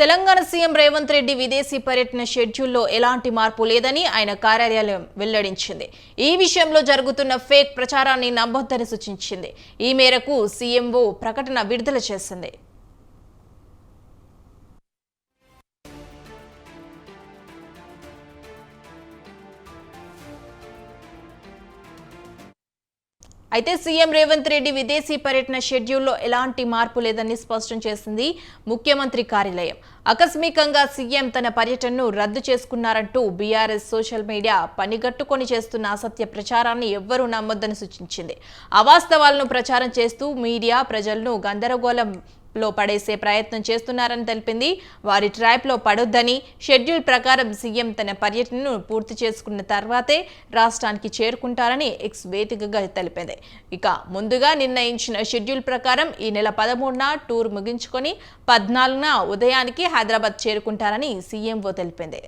Telangana CM Revanth Reddy విదేశీ పర్యటన షెడ్యూల్లో ఎలాంటి మార్పు లేదని ఆయన కార్యాలయం వెల్లడించింది. ఈ విషయంలో జరుగుతున్న ఫేక్ ప్రచారాన్ని నమ్మొద్దని సూచించింది. ఈ మేరకు సీఎంఓ ప్రకటన విడుదల చేసింది. అయితే సీఎం రేవంత్ రెడ్డి విదేశీ పర్యటన షెడ్యూల్లో ఎలాంటి మార్పు లేదని స్పష్టం చేసింది ముఖ్యమంత్రి కార్యాలయం. ఆకస్మికంగా సీఎం తన పర్యటనను రద్దు చేసుకున్నారంటూ బీఆర్ఎస్ సోషల్ మీడియా పనిగట్టుకొని చేస్తున్న అసత్య ప్రచారాన్ని ఎవ్వరూ నమ్మొద్దని సూచించింది. అవాస్తవాలను ప్రచారం చేస్తూ మీడియా ప్రజలను గందరగోళం లో పడేసే ప్రయత్నం చేస్తున్నారని తెలిపింది. వారి ట్రాప్లో పడొద్దని షెడ్యూల్ ప్రకారం సీఎం తన పర్యటనను పూర్తి చేసుకున్న తర్వాతే రాష్ట్రానికి చేరుకుంటారని ఎక్స్ వేదికగా తెలిపింది. ఇక ముందుగా నిర్ణయించిన షెడ్యూల్ ప్రకారం ఈ నెల పదమూడున టూర్ ముగించుకొని పద్నాలుగున ఉదయానికి హైదరాబాద్ చేరుకుంటారని సీఎంఓ తెలిపింది.